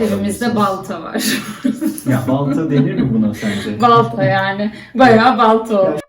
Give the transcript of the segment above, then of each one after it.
Evimizde balta var. Ya balta denir mi buna sence? balta yani. Bayağı balta oldu.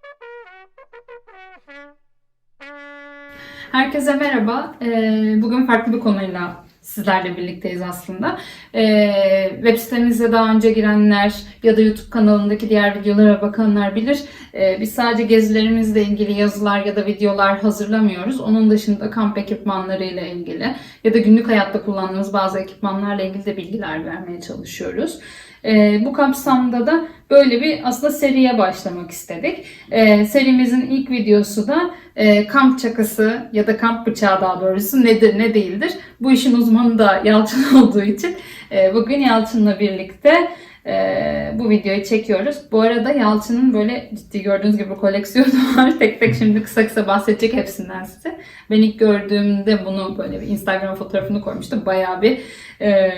Herkese merhaba. Ee, Bugün farklı bir konuyla sizlerle birlikteyiz aslında. Ee, web sitemize daha önce girenler ya da YouTube kanalındaki diğer videolara bakanlar bilir. Ee, biz sadece gezilerimizle ilgili yazılar ya da videolar hazırlamıyoruz. Onun dışında kamp ekipmanlarıyla ilgili ya da günlük hayatta kullandığımız bazı ekipmanlarla ilgili de bilgiler vermeye çalışıyoruz. Ee, bu kapsamda da böyle bir aslında seriye başlamak istedik. Ee, serimizin ilk videosu da e, kamp çakısı ya da kamp bıçağı daha doğrusu nedir ne değildir. Bu işin uzmanı da Yalçın olduğu için e, bugün Yalçın'la birlikte e, bu videoyu çekiyoruz. Bu arada Yalçın'ın böyle ciddi gördüğünüz gibi koleksiyonu var. tek tek şimdi kısa kısa bahsedecek hepsinden size. Ben ilk gördüğümde bunu böyle bir Instagram fotoğrafını koymuştum. Bayağı bir e,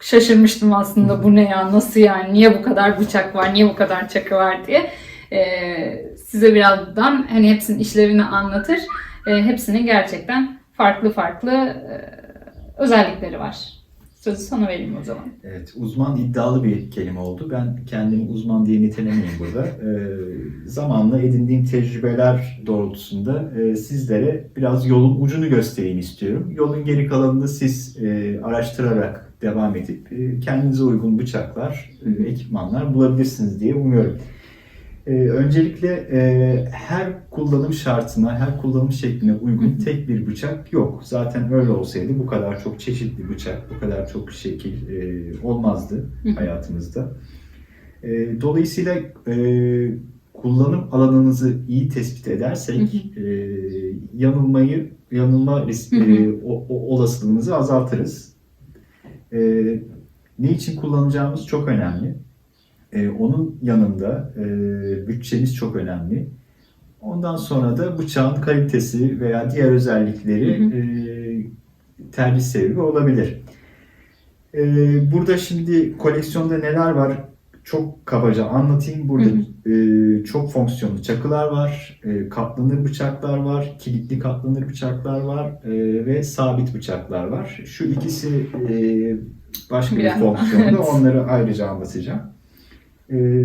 şaşırmıştım aslında bu ne ya nasıl yani niye bu kadar bıçak var niye bu kadar çakı var diye. E, size birazdan hani hepsinin işlevini anlatır. E, hepsinin gerçekten farklı farklı e, özellikleri var. Sözü sana vereyim o zaman. Evet, uzman iddialı bir kelime oldu. Ben kendimi uzman diye nitelemeyeyim burada. Ee, zamanla edindiğim tecrübeler doğrultusunda e, sizlere biraz yolun ucunu göstereyim istiyorum. Yolun geri kalanını siz e, araştırarak devam edip e, kendinize uygun bıçaklar, e, ekipmanlar bulabilirsiniz diye umuyorum. Ee, öncelikle e, her kullanım şartına, her kullanım şekline uygun tek bir bıçak yok. Zaten öyle olsaydı bu kadar çok çeşitli bıçak, bu kadar çok şekil e, olmazdı hayatımızda. E, dolayısıyla e, kullanım alanınızı iyi tespit edersek e, yanılmayı, yanılma risk, e, o, o olasılığımızı azaltırız. E, ne için kullanacağımız çok önemli. Ee, onun yanında e, bütçemiz çok önemli. Ondan sonra da bıçağın kalitesi veya diğer özellikleri Hı hı. e, tercih sebebi olabilir. E, burada şimdi koleksiyonda neler var çok kabaca anlatayım. Burada e, çok fonksiyonlu çakılar var, e, katlanır bıçaklar var, kilitli katlanır bıçaklar var e, ve sabit bıçaklar var. Şu ikisi e, başka bir Biraz- fonksiyonda evet. onları ayrıca anlatacağım. Ee,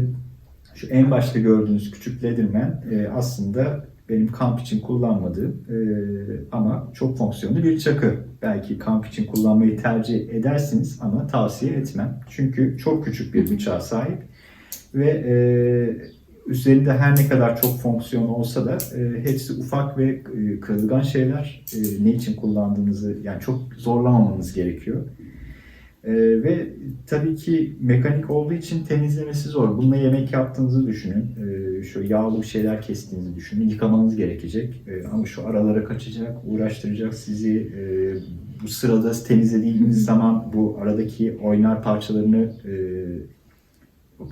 şu en başta gördüğünüz küçük Leatherman e, aslında benim kamp için kullanmadığım e, ama çok fonksiyonlu bir çakı. Belki kamp için kullanmayı tercih edersiniz ama tavsiye etmem. Çünkü çok küçük bir bıçağa sahip ve e, üzerinde her ne kadar çok fonksiyon olsa da hepsi ufak ve kırılgan şeyler. Ne için kullandığınızı yani çok zorlamamanız gerekiyor. Ee, ve tabii ki mekanik olduğu için temizlemesi zor. Bununla yemek yaptığınızı düşünün. Ee, şu yağlı bir şeyler kestiğinizi düşünün. Yıkamanız gerekecek. Ee, ama şu aralara kaçacak, uğraştıracak sizi. Ee, bu sırada temizlediğiniz zaman bu aradaki oynar parçalarını e,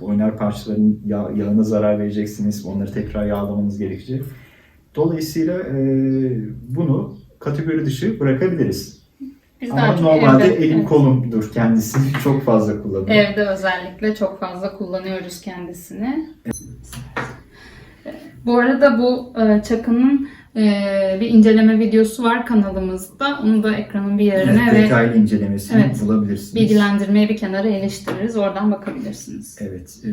oynar parçaların yağ, yağına zarar vereceksiniz. Onları tekrar yağlamanız gerekecek. Dolayısıyla e, bunu kategori dışı bırakabiliriz. Biz Ama normalde evde- elim evet. kolumdur kendisi. Çok fazla kullanıyorum. Evde özellikle çok fazla kullanıyoruz kendisini. Bu arada bu e, çakının e, bir inceleme videosu var kanalımızda. Onu da ekranın bir yerine Evet, ve detaylı incelemesini Evet. bulabilirsiniz. bilgilendirmeye bir kenara eleştiririz. Oradan bakabilirsiniz. Evet. e,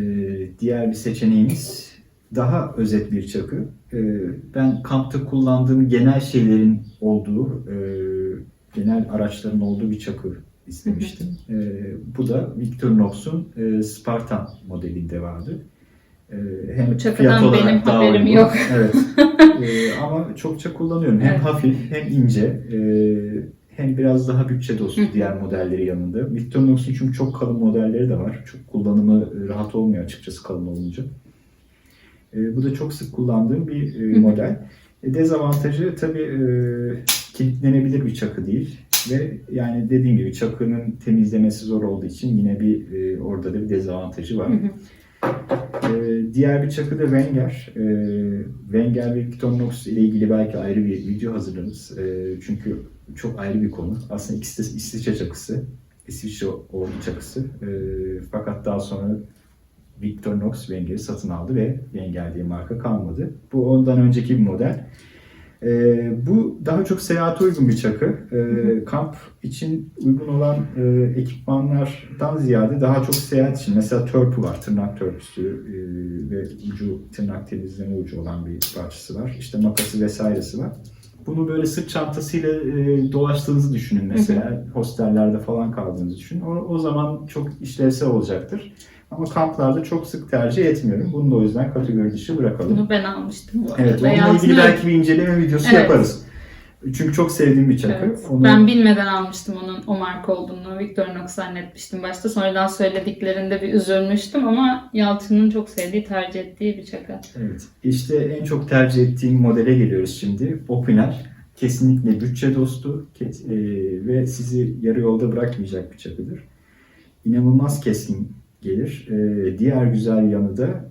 diğer bir seçeneğimiz daha özet bir çakı. E, ben kampta kullandığım genel şeylerin olduğu, e, genel araçların olduğu bir çakı istemiştim. E, bu da Victorinox'un e, Spartan modelinde vardı. E, hem çakıdan fiyat olarak benim daha haberim uygun. yok. Evet. E, ama çokça kullanıyorum. Hem Evet. hafif hem ince. e, hem biraz daha bütçe dostu Hı diğer modelleri yanında. Victorinox'un çünkü çok kalın modelleri de var. Çok kullanımı rahat olmuyor açıkçası kalın olunca. E, bu da çok sık kullandığım bir e, model. E, dezavantajı tabii e, kilitlenebilir bir çakı değil. Ve yani dediğim gibi çakının temizlemesi zor olduğu için yine bir e, orada da bir dezavantajı var. Hı hı. Ee, diğer bir çakı da Wenger. Ee, Wenger ve Victorinox ile ilgili belki ayrı bir video hazırlarız. Ee, çünkü çok ayrı bir konu. Aslında ikisi de İsviçre çakısı. İsviçre ordu çakısı. Ee, fakat daha sonra Victorinox Wenger'i satın aldı ve Wenger diye marka kalmadı. Bu ondan önceki bir model. Ee, bu daha çok seyahate uygun bir çakı. Ee, kamp için uygun olan e, ekipmanlardan ziyade daha çok seyahat için. Mesela törpü var, tırnak törpüsü e, ve ucu tırnak temizleme ucu olan bir parçası var. İşte makası vesairesi var. Bunu böyle sırt çantasıyla e, dolaştığınızı düşünün mesela. Hostellerde falan kaldığınızı düşünün. O, o zaman çok işlevsel olacaktır. Ama kamplarda çok sık tercih etmiyorum. Bunu da o yüzden kategori dışı bırakalım. Bunu ben almıştım bu arada. Evet, onunla Beyaz ilgili belki bir inceleme videosu Evet. yaparız. Çünkü çok sevdiğim bir çakı. Evet. Onu... Ben bilmeden almıştım onun o marka olduğunu. Victorinox zannetmiştim başta. Sonradan söylediklerinde bir üzülmüştüm ama Yalçın'ın çok sevdiği, tercih ettiği bir çakı. Evet. İşte en çok tercih ettiğim modele geliyoruz şimdi. Opiner. Kesinlikle bütçe dostu e, ve sizi yarı yolda bırakmayacak bir çakıdır. İnanılmaz keskin gelir. E, diğer güzel yanı da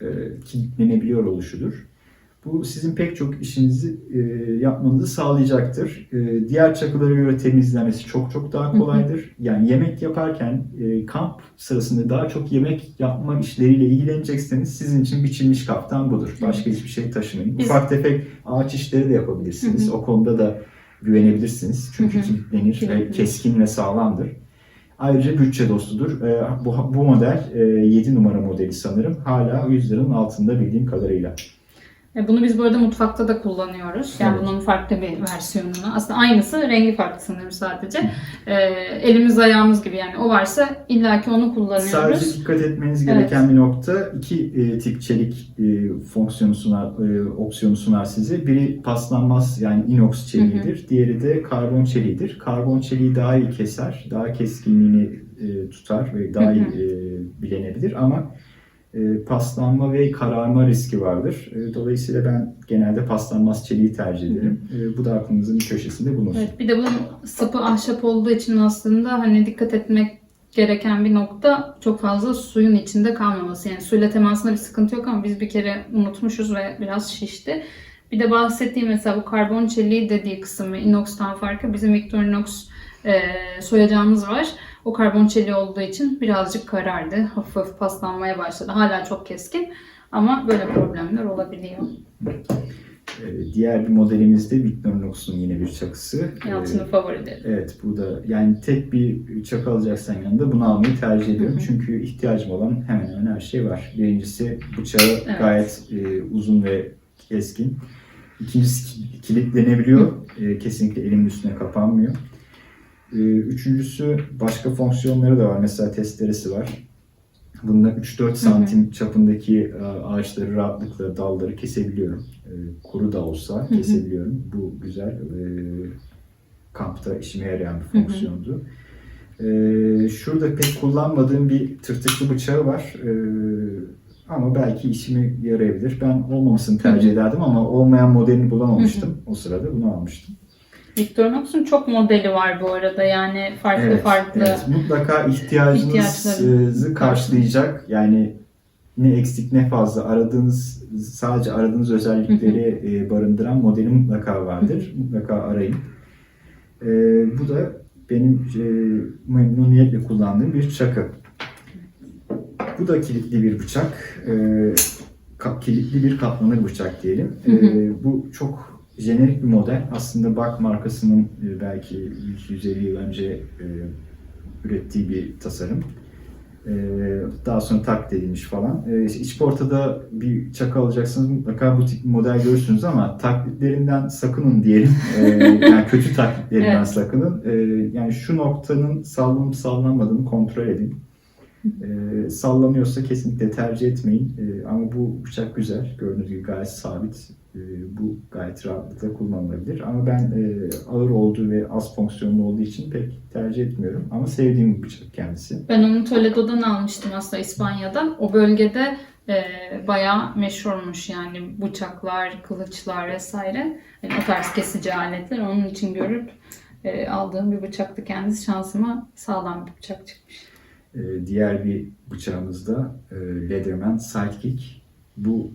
e, kilitlenebiliyor oluşudur. Bu sizin pek çok işinizi e, yapmanızı sağlayacaktır. E, diğer çakılara göre temizlemesi çok çok daha kolaydır. Yani yemek yaparken e, kamp sırasında daha çok yemek yapma işleriyle ilgilenecekseniz sizin için biçilmiş kaftan budur. Başka hiçbir şey taşımayın. Biz- Ufak tefek ağaç işleri de yapabilirsiniz. Hı hı. O konuda da güvenebilirsiniz. Çünkü kilitlenir ve keskin ve sağlamdır. Ayrıca bütçe dostudur. E, bu, bu model e, 7 numara modeli sanırım. Hala 100 liranın altında bildiğim kadarıyla. E, Bunu biz bu arada mutfakta da kullanıyoruz. Yani Evet. bunun farklı bir versiyonunu. Aslında aynısı, rengi farklı sanırım sadece. E, elimiz ayağımız gibi yani o varsa illaki onu kullanıyoruz. Sadece dikkat etmeniz gereken bir nokta iki e, tip çelik e, fonksiyonu sunar, e, opsiyonu sunar size. Biri paslanmaz yani inox çeliğidir. Diğeri de karbon çeliğidir. Karbon çeliği daha iyi keser, daha keskinliğini e, tutar ve daha Hı iyi hı. e, bilenebilir ama e, paslanma ve kararma riski vardır. E, dolayısıyla ben genelde paslanmaz çeliği tercih ederim. E, bu da aklınızın bir köşesinde bulunsun. Evet, bir de bunun sapı ahşap olduğu için aslında hani dikkat etmek gereken bir nokta çok fazla suyun içinde kalmaması. Yani suyla temasında bir sıkıntı yok ama biz bir kere unutmuşuz ve biraz şişti. Bir de bahsettiğim mesela bu karbon çeliği dediği kısım ve inox'tan farkı bizim Victorinox e, soyacağımız var. O karbon çeliği olduğu için birazcık karardı. Hafif hafif paslanmaya başladı. Hala çok keskin ama böyle problemler olabiliyor. E, diğer bir modelimiz de Victorinox'un yine bir çakısı. Yalçın'ın favorileri. Evet bu da yani tek bir çakı alacaksan yanında bunu almayı tercih ediyorum. Hı hı. Çünkü ihtiyacım olan hemen hemen her şey var. Birincisi bıçağı Evet. gayet e, uzun ve keskin. İkincisi ki- kilitlenebiliyor. E, kesinlikle elimin üstüne kapanmıyor. E, üçüncüsü başka fonksiyonları da var. Mesela testeresi var. Bunda 3-4 santim çapındaki e, ağaçları rahatlıkla dalları kesebiliyorum. E, kuru da olsa hı. kesebiliyorum. Bu güzel. E, kampta işime yarayan bir hı. fonksiyondu. E, şurada pek kullanmadığım bir tırtıklı bıçağı var. Ama belki işime yarayabilir. Ben olmamasını tercih Hı ederdim ama olmayan modelini bulamamıştım. O sırada bunu almıştım. Victorinox'un çok modeli var bu arada. Yani farklı farklı. evet. mutlaka ihtiyacınızı karşılayacak. Yani ne eksik ne fazla aradığınız sadece aradığınız özellikleri e, barındıran modeli mutlaka vardır. Mutlaka arayın. E, bu da benim e, memnuniyetle kullandığım bir çakı. Bu da kilitli bir bıçak. E, kilitli bir katlanır bıçak diyelim. Hı hı. E, bu çok jenerik bir model. Aslında Bak markasının e, belki 150 yıl önce e, ürettiği bir tasarım. E, daha sonra taklit edilmiş falan. İç portada bir çakı alacaksınız mutlaka bu tip bir model görürsünüz ama taklitlerinden sakının diyelim. Yani kötü taklitlerinden Evet. sakının. Yani şu noktanın sallanıp sallanmadığını kontrol edin. E, sallanıyorsa kesinlikle tercih etmeyin. E, ama bu bıçak güzel. Gördüğünüz gibi gayet sabit. E, bu gayet rahatlıkla kullanılabilir. Ama ben e, ağır olduğu ve az fonksiyonlu olduğu için pek tercih etmiyorum. Ama sevdiğim bir bıçak kendisi. Ben onu Toledo'dan almıştım aslında İspanya'da. O bölgede e, bayağı meşhurmuş yani bıçaklar, kılıçlar vesaire. Yani o tarz kesici aletler onun için görüp e, aldığım bir bıçaktı kendisi. Şansıma sağlam bir bıçak çıkmış. E, diğer bir bıçağımız da e, Leatherman Sidekick. Bu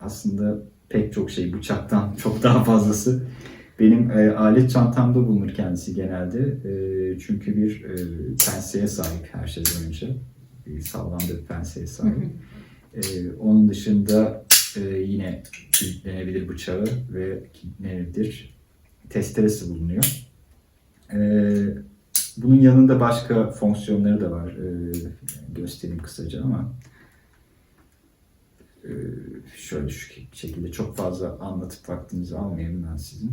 aslında pek çok şey bıçaktan çok daha fazlası. Benim e, alet çantamda bulunur kendisi genelde. E, çünkü bir e, penseye sahip her şeyden önce. E, sağlam bir penseye sahip. E, onun dışında e, yine kilitlenebilir bıçağı ve kilitlenebilir testeresi bulunuyor. E, bunun yanında başka fonksiyonları da var. E, göstereyim kısaca ama şöyle şu şekilde çok fazla anlatıp vaktinizi almayayım ben sizin.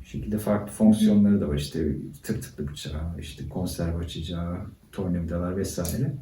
Bu şekilde farklı fonksiyonları da var. İşte tırtıklı bıçağı, işte konserve açacağı, tornavidalar vesaire.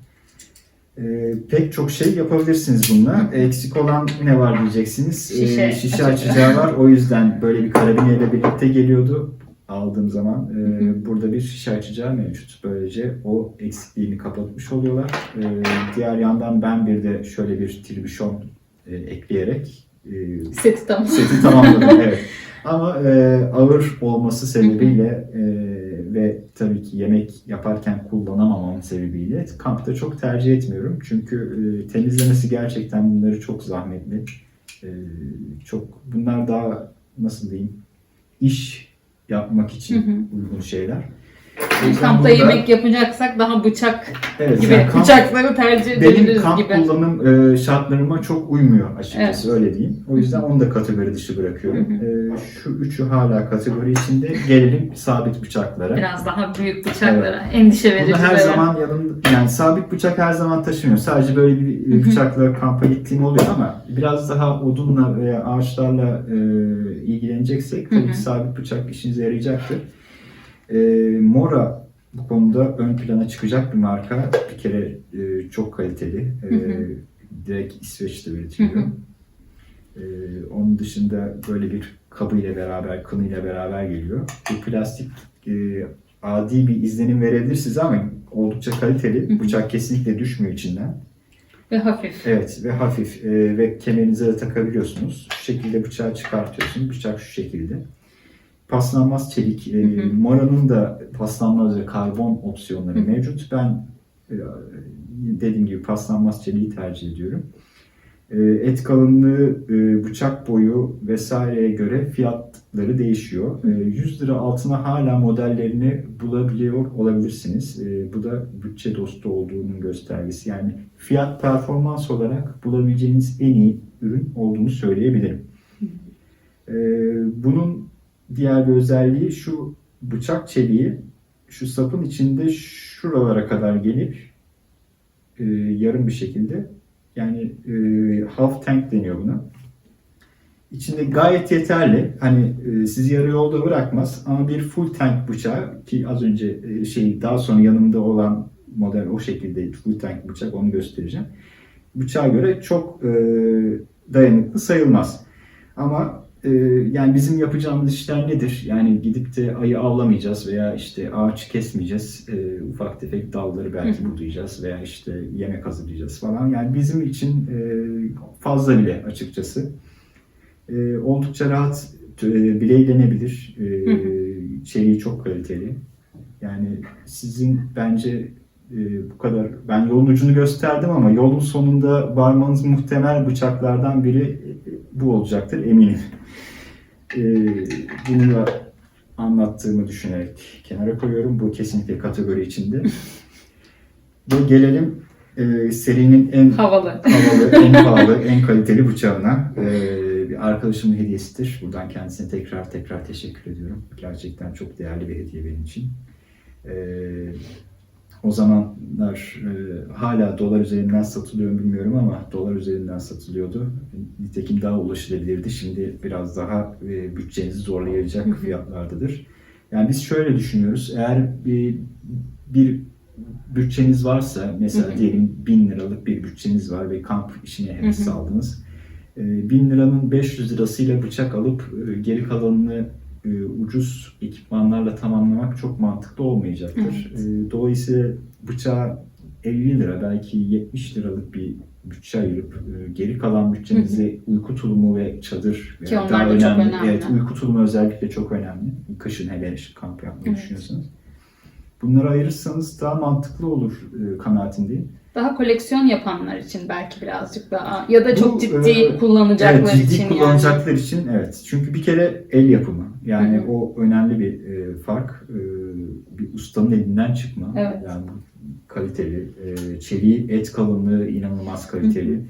Ee, pek çok şey yapabilirsiniz bununla. Eksik olan ne var diyeceksiniz. Ee, Şişe şişe açacağı. açacağı var. O yüzden böyle bir karabineyle birlikte geliyordu aldığım zaman. Hı hı. burada bir şişe açacağı mevcut. Böylece o eksikliğini kapatmış oluyorlar. Ee, diğer yandan ben bir de şöyle bir tribüşon e, ekleyerek e, Seti tamam. seti tamamladım. evet. Ama e, ağır olması sebebiyle e, ve tabii ki yemek yaparken kullanamamam sebebiyle kampta çok tercih etmiyorum. Çünkü e, temizlemesi gerçekten bunları çok zahmetli. E, çok bunlar daha nasıl diyeyim iş yapmak için Hı hı. uygun şeyler. Yani kampta burada- yemek yapacaksak daha bıçak evet, gibi yani kamp- bıçakları tercih benim edebiliriz kamp gibi. kullanım e, şartlarıma çok uymuyor açıkçası öyle diyeyim. O yüzden onu da kategori dışı bırakıyorum. Hı E, şu üçü hala kategori içinde. Gelelim sabit bıçaklara. Biraz daha büyük bıçaklara, endişe Bunu verici. her böyle. zaman yanımda, yani sabit bıçak her zaman taşımıyor. Sadece böyle bir Hı hı. bıçakla kampa gittiğim oluyor ama biraz daha odunla veya ağaçlarla e, ilgileneceksek tabii Hı hı. ki sabit bıçak işinize yarayacaktır. E, Mora bu konuda ön plana çıkacak bir marka. Bir kere e, çok kaliteli. E, Hı hı. direkt İsveç'te üretiliyor. Hı hı. E, onun dışında böyle bir kabıyla beraber, kınıyla beraber geliyor. Bu plastik e, adi bir izlenim verebilir size ama oldukça kaliteli. Hı hı. Bıçak kesinlikle düşmüyor içinden. Ve hafif. Evet ve hafif e, ve kemerinize de takabiliyorsunuz. Şu şekilde bıçağı çıkartıyorsunuz. Bıçak şu şekilde. Paslanmaz çelik. E, Hı hı. Mora'nın da paslanmaz ve karbon opsiyonları hı. mevcut. Ben e, dediğim gibi paslanmaz çeliği tercih ediyorum. E, et kalınlığı, e, bıçak boyu vesaireye göre fiyatları değişiyor. E, 100 lira altına hala modellerini bulabiliyor olabilirsiniz. E, bu da bütçe dostu olduğunun göstergesi. Yani fiyat performans olarak bulabileceğiniz en iyi ürün olduğunu söyleyebilirim. E, bunun diğer bir özelliği şu bıçak çeliği şu sapın içinde şuralara kadar gelip e, yarım bir şekilde yani e, half tank deniyor buna. İçinde gayet yeterli. Hani e, sizi yarı yolda bırakmaz ama bir full tank bıçağı ki az önce e, şey daha sonra yanımda olan model o şekilde full tank bıçak onu göstereceğim. Bıçağa göre çok e, dayanıklı sayılmaz. Ama e, yani bizim yapacağımız işler nedir? Yani gidip de ayı avlamayacağız veya işte ağaç kesmeyeceğiz. E, ufak tefek dalları belki budayacağız veya işte yemek hazırlayacağız falan. Yani bizim için e, fazla bile açıkçası. E, oldukça rahat e, bileylenebilir. E, Hı çeliği çok kaliteli. Yani sizin bence e, bu kadar ben yolun ucunu gösterdim ama yolun sonunda varmanız muhtemel bıçaklardan biri e, bu olacaktır eminim. E, bunu da anlattığımı düşünerek kenara koyuyorum. Bu kesinlikle kategori içinde. Ve gelelim e, serinin en Havalı. havalı, en pahalı, en kaliteli bıçağına. Ee, bir arkadaşımın hediyesidir. Buradan kendisine tekrar tekrar teşekkür ediyorum. Gerçekten çok değerli bir hediye benim için. Ee, o zamanlar e, hala dolar üzerinden satılıyor bilmiyorum ama dolar üzerinden satılıyordu. Nitekim daha ulaşılabilirdi. Şimdi biraz daha e, bütçenizi zorlayacak fiyatlardadır. Yani biz şöyle düşünüyoruz. Eğer bir, bir bütçeniz varsa mesela diyelim 1000 liralık bir bütçeniz var ve kamp işine heves. Ee, 1000 liranın 500 lirasıyla bıçak alıp e, geri kalanını e, ucuz ekipmanlarla tamamlamak çok mantıklı olmayacaktır. Evet. E, Dolayısıyla bıçağa 50 lira belki 70 liralık bir bütçe ayırıp e, geri kalan bütçenizi uyku tulumu ve çadır Ki veya onlar daha da çok önemli. önemli. Evet, uyku tulumu özellikle çok önemli. Kışın hele kamp yapmayı Evet. düşünüyorsanız. Bunları ayırırsanız daha mantıklı olur e, kanaatindeyim. Daha koleksiyon yapanlar için belki birazcık daha ya da çok Bu, ciddi e, kullanacaklar Evet, ciddi için yani. kullanacaklar için evet. Çünkü bir kere el yapımı. Yani Hı hı. o önemli bir e, fark. E, bir ustanın elinden çıkma. Evet. Yani kaliteli. E, çeliği, et kalınlığı inanılmaz kaliteli.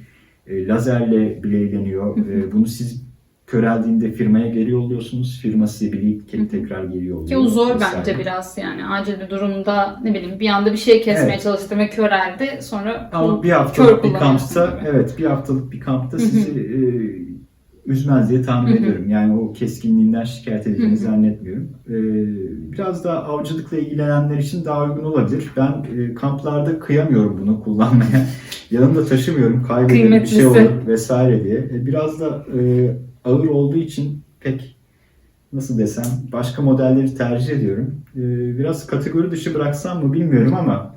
e, lazerle bileyleniyor. E, bunu siz köreldiğinde firmaya geri yolluyorsunuz. Firma Hı hı. tekrar geri yolluyor. Ki o zor vesaire. bence biraz yani acil bir durumda ne bileyim bir anda bir şey kesmeye Evet. çalıştım ve köreldi sonra Ama bir kör haftalık bir kampta, evet bir haftalık bir kampta sizi e, üzmez diye tahmin ediyorum. Yani o keskinliğinden şikayet edeceğini zannetmiyorum. E, biraz daha avcılıkla ilgilenenler için daha uygun olabilir. Ben e, kamplarda kıyamıyorum bunu kullanmaya. Yanımda taşımıyorum, kaybederim bir şey olur vesaire diye. E, biraz da e, ağır olduğu için pek nasıl desem başka modelleri tercih ediyorum. E, biraz kategori dışı bıraksam mı bilmiyorum ama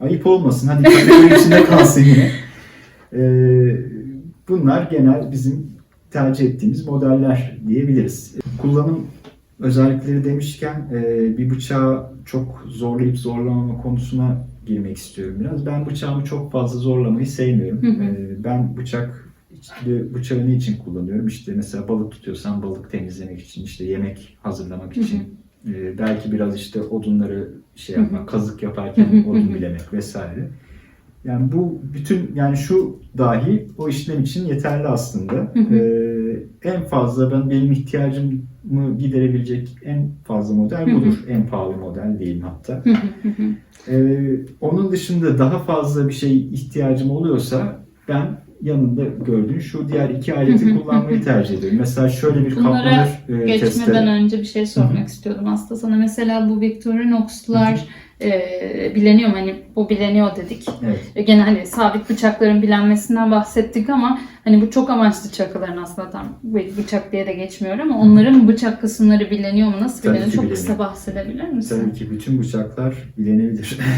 ayıp olmasın. Hadi kategori içinde kalsın yine. E, bunlar genel bizim tercih ettiğimiz modeller diyebiliriz. Kullanım özellikleri demişken e, bir bıçağı çok zorlayıp zorlamama konusuna girmek istiyorum biraz. Ben bıçağımı çok fazla zorlamayı sevmiyorum. Hı hı. E, ben bıçak işte bıçağı ne için kullanıyorum? İşte mesela balık tutuyorsam balık temizlemek için, işte yemek hazırlamak için, e, belki biraz işte odunları şey yapmak, kazık yaparken odun bilemek vesaire. Yani bu bütün yani şu dahi o işlem için yeterli aslında. Ee, en fazla ben benim ihtiyacımı giderebilecek en fazla model budur. En pahalı model değil hatta. Ee, onun dışında daha fazla bir şey ihtiyacım oluyorsa ben yanında gördüğün şu diğer iki aleti kullanmayı tercih ediyorum. Mesela şöyle bir Bunlara kaplanır e, Geçmeden testere. önce bir şey sormak istiyordum aslında sana. Mesela bu Victorinox'lar e, bileniyor mu? Hani bu bileniyor dedik. Evet. E, Gene hani sabit bıçakların bilenmesinden bahsettik ama hani bu çok amaçlı çakıların aslında tam bıçak diye de geçmiyor ama onların bıçak kısımları bileniyor mu? Nasıl bileniyor? Çok kısa bileniyor. bahsedebilir misin? Tabii ki bütün bıçaklar bilenebilir.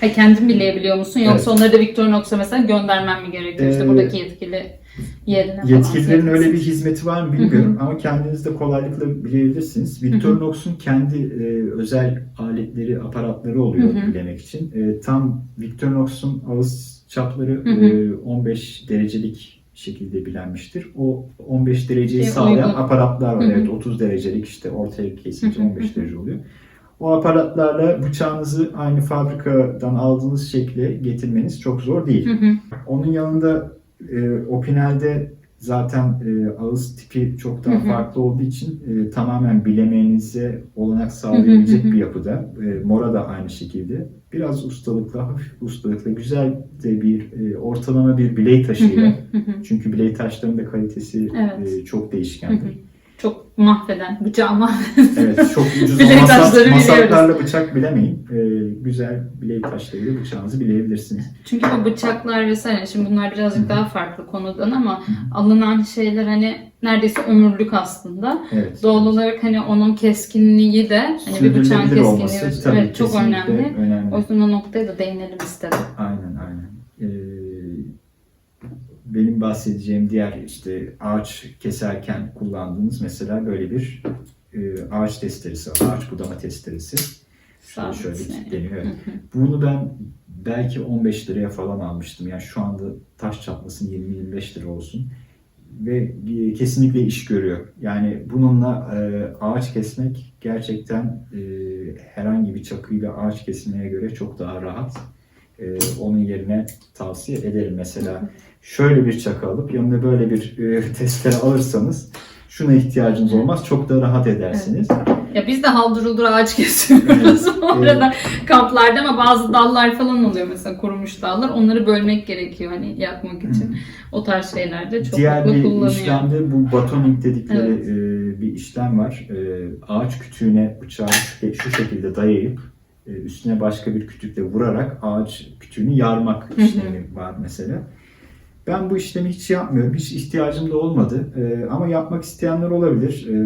Ha, kendin bileyebiliyor musun? Yoksa Evet. onları da Victorinox'a mesela göndermem mi gerekiyor? İşte Ee, buradaki yetkili yerine falan. Yetkililerin öyle bir hizmeti var mı bilmiyorum ama kendiniz de kolaylıkla bilebilirsiniz. Victorinox'un kendi e, özel aletleri, aparatları oluyor bilemek için. E, tam Victorinox'un ağız çapları e, 15 derecelik şekilde bilenmiştir. O 15 dereceyi Şey, sağlayan uygun. aparatlar var. Hı hı. Evet 30 derecelik işte ortaya kesince Hı hı, 15 hı hı. derece oluyor. O aparatlarla bıçağınızı aynı fabrikadan aldığınız şekle getirmeniz çok zor değil. Hı hı. Onun yanında e, Opinel'de zaten e, ağız tipi çok daha Hı hı. farklı olduğu için e, tamamen bilemenize olanak sağlayabilecek Hı hı hı. bir yapıda. E, Mora da aynı şekilde. Biraz ustalıkla, hafif ustalıkla, güzel de bir e, ortalama bir biley taşıyla. Çünkü biley taşlarının da kalitesi Evet. e, çok Hı hı. Çok mahveden, bıçağı mahveden. Evet, çok ucuz Bilek taşları masaklarla bıçak bilemeyin. E, güzel biley taşlarıyla bıçağınızı bileyebilirsiniz. Çünkü bu bıçaklar vesaire şimdi bunlar birazcık daha farklı konudan ama alınan şeyler hani neredeyse ömürlük aslında. Evet. Doğal olarak hani onun keskinliği de hani bir bıçağın keskinliği olması evet, çok önemli. önemli. O yüzden o noktaya da değinelim istedim. Aynen aynen. Ee, benim bahsedeceğim diğer işte ağaç keserken kullandığımız mesela böyle bir e, ağaç testeresi. Ağaç budama testeresi. Şöyle, şöyle kilitleniyor. Evet. Bunu ben belki 15 liraya falan almıştım. Yani şu anda taş çatlasın 20-25 lira olsun. Ve e, kesinlikle iş görüyor. Yani bununla e, ağaç kesmek gerçekten e, herhangi bir çakıyla ağaç kesmeye göre çok daha rahat. E, onun yerine tavsiye ederim. Mesela şöyle bir çakı alıp yanına böyle bir e, testere alırsanız şuna ihtiyacınız olmaz. Çok da rahat edersiniz. Ya biz de haldır huldur ağaç kesiyoruz orada kamplarda ama bazı dallar falan oluyor mesela kurumuş dallar. Onları bölmek gerekiyor hani yakmak için. O tarz şeylerde çok Diğer bir kullanıyor. işlemde bu batoning dedikleri Evet. e, bir işlem var. E, ağaç kütüğüne bıçağı şu, şekilde dayayıp e, üstüne başka bir kütükle vurarak ağaç kütüğünü yarmak Hı hı. işlemi var mesela. Ben bu işlemi hiç yapmıyorum. Hiç ihtiyacım da olmadı. E, ama yapmak isteyenler olabilir. E,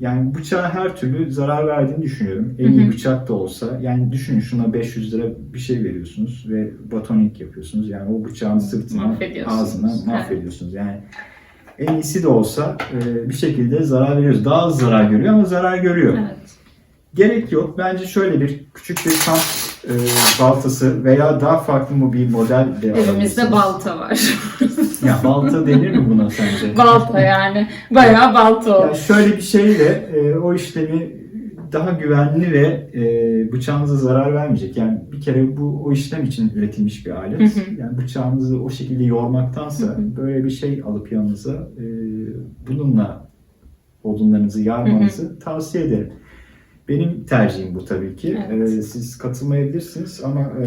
yani bıçağa her türlü zarar verdiğini düşünüyorum. En iyi bıçak da olsa. Yani düşünün şuna 500 lira bir şey veriyorsunuz ve batoning yapıyorsunuz. Yani o bıçağın sırtına, Mahvediyorsunuz. ağzına mahvediyorsunuz. Yani en iyisi de olsa e, bir şekilde zarar veriyoruz. Daha az zarar görüyor ama zarar görüyor. Evet. Gerek yok. Bence şöyle bir küçük bir kamp e, baltası veya daha farklı mı bir model de Evimizde balta var. Ya balta denir mi buna sence? balta yani. Bayağı balta o. Yani şöyle bir şeyle e, o işlemi daha güvenli ve e, bıçağınıza zarar vermeyecek. Yani bir kere bu o işlem için üretilmiş bir alet. Hı hı. Yani bıçağınızı o şekilde yormaktansa Hı hı. böyle bir şey alıp yanınıza e, bununla odunlarınızı yarmanızı tavsiye ederim. Benim tercihim bu tabii ki. Evet. E, siz katılmayabilirsiniz ama e,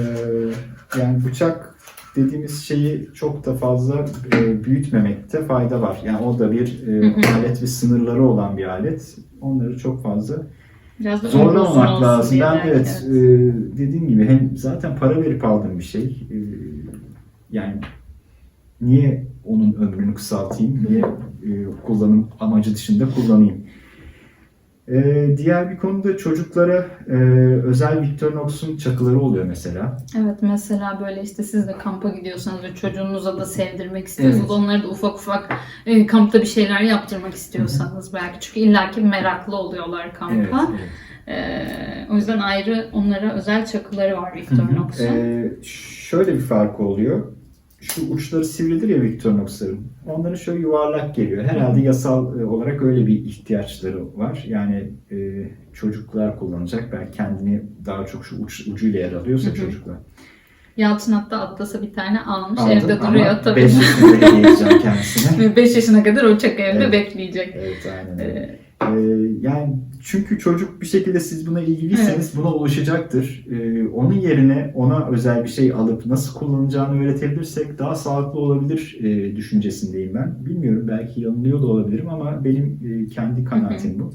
yani bıçak dediğimiz şeyi çok da fazla e, büyütmemekte fayda var. Yani o da bir e, alet ve sınırları olan bir alet. Onları çok fazla Biraz da zorlamamak lazım. Ben belki, evet, e, dediğim gibi hem zaten para verip aldığım bir şey. E, yani niye onun ömrünü kısaltayım, niye e, kullanım amacı dışında kullanayım. E, diğer bir konuda çocuklara e, özel Victorinox'un çakıları oluyor mesela. Evet mesela böyle işte siz de kampa gidiyorsanız ve çocuğunuza da sevdirmek istiyorsanız Evet. onları da ufak ufak e, kampta bir şeyler yaptırmak istiyorsanız belki çünkü illaki meraklı oluyorlar kampa. Evet, evet. E, o yüzden ayrı onlara özel çakıları var Victorinox'un. Ee, şöyle bir farkı oluyor. Şu uçları sivridir ya Victorinox'ların. Onların şöyle yuvarlak geliyor. Herhalde yasal e, olarak öyle bir ihtiyaçları var. Yani e, çocuklar kullanacak. Belki kendini daha çok şu uç, ucuyla yer alıyorsa çocuklar. Yalçın hatta Atlasa bir tane almış Aldım evde ama duruyor tabii. 5 yaşında hediye edeceğim kendisine. Ve 5 yaşına kadar o çakı evde Evet. bekleyecek. Evet aynen öyle. E, Ee, yani çünkü çocuk bir şekilde siz buna ilgiliyseniz buna ulaşacaktır. Ee, onun yerine ona özel bir şey alıp nasıl kullanacağını öğretebilirsek daha sağlıklı olabilir e, düşüncesindeyim ben. Bilmiyorum belki yanılıyor da olabilirim ama benim e, kendi kanaatim bu.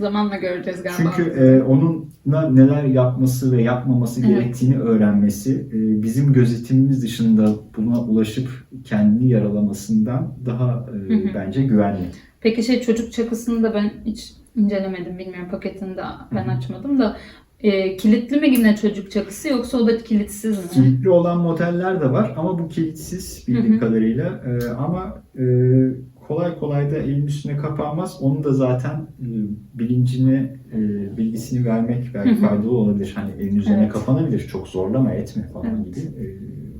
zamanla göreceğiz galiba. Çünkü e, onunla neler yapması ve yapmaması Evet. gerektiğini öğrenmesi e, bizim gözetimimiz dışında buna ulaşıp kendini yaralamasından daha e, bence güvenli. Peki şey çocuk çakısını da ben hiç incelemedim bilmiyorum paketini de ben açmadım da e, kilitli mi yine çocuk çakısı yoksa o da kilitsiz mi? Kilitli olan modeller de var ama bu kilitsiz bildiğim Hı hı. kadarıyla. Ee, ama e, kolay kolay da elin üstüne kapanmaz. Onun da zaten e, bilincini, e, bilgisini vermek belki Hı hı. faydalı olabilir. Hani elin üzerine Evet. kapanabilir. Çok zorlama etme falan Evet. gibi. E,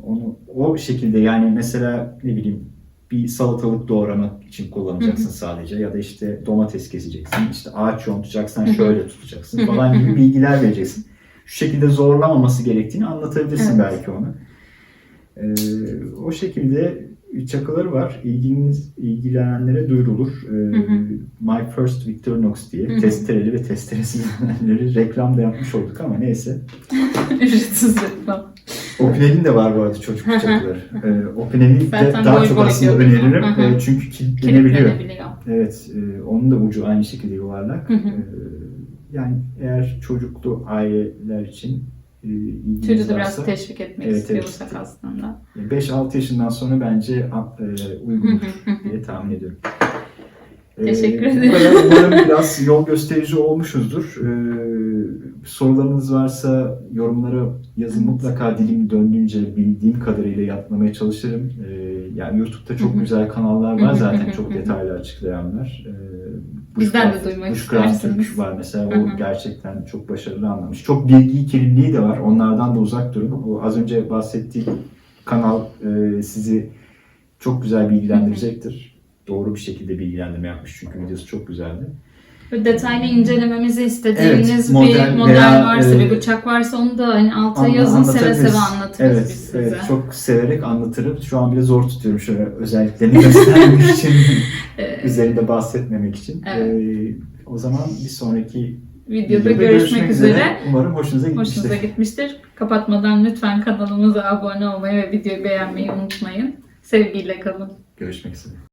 onu o şekilde yani mesela ne bileyim bir salatalık doğramak için kullanacaksın Hı hı. sadece ya da işte domates keseceksin işte ağaç yontacaksan şöyle tutacaksın falan gibi bilgiler vereceksin şu şekilde zorlamaması gerektiğini anlatabilirsin Evet. belki ona. Ee, o şekilde çakıları var. İlginiz, ilgilenenlere duyurulur. Ee. My First Victorinox diye testereli ve testeresiz reklam da yapmış olduk ama neyse. Ücretsiz reklam. Opinel'in de var bu arada çocuk çakıları. Ee, Opinel'i de daha çok aslında öneririm. Ee, çünkü kilitlenebiliyor. Evet, e, onun da ucu aynı şekilde yuvarlak. Ee, yani eğer çocuklu aileler için e, Çocuğu da biraz teşvik etmek Evet, istiyorsak evet. aslında. 5-6 yaşından sonra bence e, Hı uygun hı hı hı. diye tahmin ediyorum. Teşekkür Ee, ederim. Bu kadar umarım biraz yol gösterici olmuşuzdur. Ee, sorularınız varsa yorumlara yazın Evet. mutlaka dilim döndüğünce bildiğim kadarıyla yapmaya çalışırım. Ee, yani YouTube'da çok güzel kanallar var zaten çok detaylı açıklayanlar. Ee, Bizden de duymak Bushcraft istersiniz. Türk var mesela. O gerçekten çok başarılı anlamış. Çok bilgi kirliliği de var. Onlardan da uzak durun. O az önce bahsettiğim kanal e, sizi çok güzel bilgilendirecektir. Doğru bir şekilde bilgilendirme yapmış çünkü videosu çok güzeldi. Detaylı incelememizi istediğiniz Evet, bir model model veya, varsa, e, bir bıçak varsa onu da hani alta Anla- yazın seve seve anlatırız evet, biz size. Evet, çok severek anlatırım. Şu an bile zor tutuyorum şöyle özelliklerini göstermek için, üzerinde bahsetmemek için. Evet. Ee, o zaman bir sonraki videoda görüşmek, üzere. Umarım hoşunuza gitmiştir. Hoşunuza gitmiştir. Kapatmadan lütfen kanalımıza abone olmayı ve videoyu beğenmeyi unutmayın. Sevgiyle kalın. Görüşmek üzere.